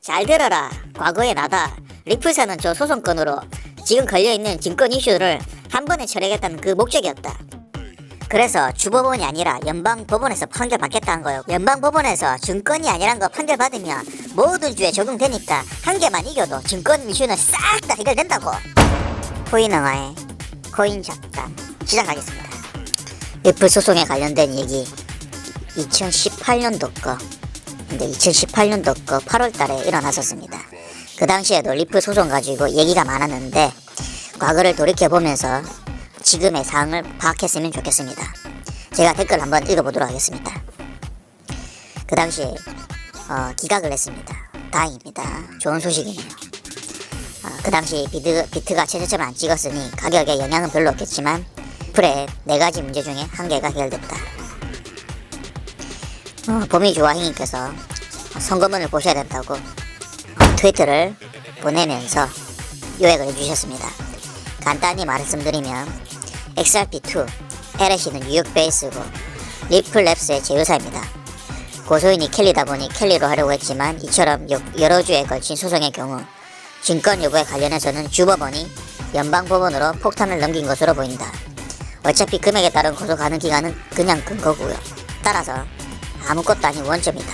잘 들어라. 과거에 나다. 리플사는 저 소송건으로 지금 걸려있는 증권 이슈를 한 번에 처리하겠다는 그 목적이었다. 그래서 주법원이 아니라 연방법원에서 판결 받겠다는 거요. 연방법원에서 증권이 아니란 거 판결 받으면 모든 주에 적용되니까 한 개만 이겨도 증권 이슈는 싹 다 해결된다고. 코인 영화의 코인 잡담 시작하겠습니다. 리플 소송에 관련된 얘기 2018년도 거. 근데 2018년도 거 8월 달에 일어났었습니다. 그 당시에도 리플 소송 가지고 얘기가 많았는데 과거를 돌이켜 보면서 지금의 상황을 파악했으면 좋겠습니다. 제가 댓글 한번 읽어보도록 하겠습니다. 그 당시 어, 기각을 했습니다. 다행입니다. 좋은 소식이네요. 어, 그 당시 비트, 비트가 최저점을 안 찍었으니 가격에 영향은 별로 없겠지만 플의 네 가지 문제 중에 한 개가 해결됐다. 어, 봄이 좋아형님께서 선거문을 보셔야 된다고 어, 트위터를 보내면서 요약을 해주셨습니다. 간단히 말씀드리면 XRP2, LSC는 뉴욕 베이스고 리플랩스의 제휴사입니다. 고소인이 켈리다 보니 켈리로 하려고 했지만 이처럼 여- 여러 주에 걸친 소송의 경우 증권 여부에 관련해서는 주법원이 연방법원으로 폭탄을 넘긴 것으로 보인다. 어차피 금액에 따른 고소 가능 기간은 그냥 근거고요. 따라서 아무것도 아닌 원점이다.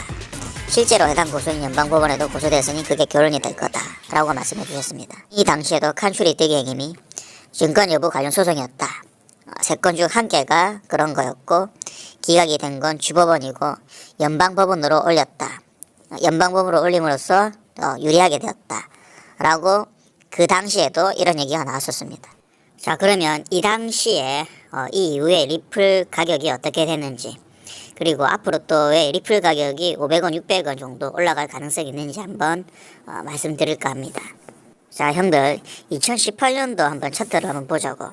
실제로 해당 고소인 연방법원에도 고소됐으니 그게 결론이 될 거다. 라고 말씀해 주셨습니다. 이 당시에도 칸츄리 뜨개행님이 증권 여부 관련 소송이었다. 세 건 중 한 개가 그런 거였고 기각이 된 건 주법원이고 연방법원으로 올렸다. 어, 연방법으로 올림으로써 어, 유리하게 되었다. 라고 그 당시에도 이런 얘기가 나왔었습니다. 자 그러면 이 당시에 어, 이 이후에 리플 가격이 어떻게 됐는지 그리고 앞으로 또 왜 리플 가격이 500원, 600원 정도 올라갈 가능성이 있는지 한번 어, 말씀드릴까 합니다. 자 형들 2018년도 한번 차트를 한번 보자고.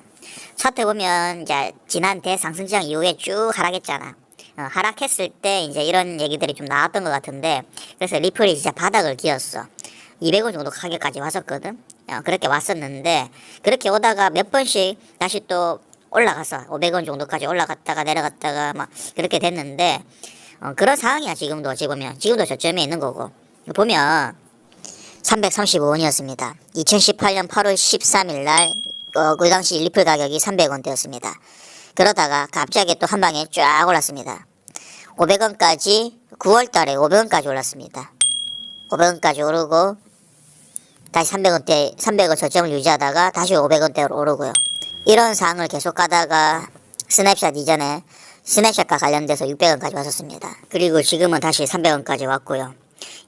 차트 보면 이제 지난 대상승장 이후에 쭉 하락했잖아. 어, 하락했을 때 이제 이런 얘기들이 좀 나왔던 것 같은데 그래서 리플이 진짜 바닥을 기었어. 200원 정도 가격까지 왔었거든? 어, 그렇게 왔었는데 그렇게 오다가 몇 번씩 다시 또 올라가서 500원 정도까지 올라갔다가 내려갔다가 막 그렇게 됐는데 어, 그런 상황이야 지금도 어찌 보면 지금도 저점에 있는 거고 보면 335원이었습니다. 2018년 8월 13일 날, 어, 그 당시 리플 가격이 300원대였습니다. 그러다가 갑자기 또 한 방에 쫙 올랐습니다. 500원까지, 9월 달에 500원까지 올랐습니다. 500원까지 오르고, 다시 300원대, 300원 저점을 유지하다가 다시 500원대로 오르고요. 이런 상황을 계속 가다가 스냅샷 이전에 스냅샷과 관련돼서 600원까지 왔었습니다. 그리고 지금은 다시 300원까지 왔고요.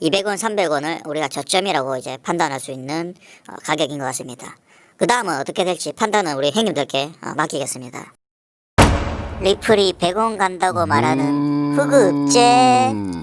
200원, 300원을 우리가 저점이라고 이제 판단할 수 있는 어, 가격인 것 같습니다. 그 다음은 어떻게 될지 판단은 우리 형님들께 어, 맡기겠습니다. 리플이 100원 간다고 말하는 흑흑제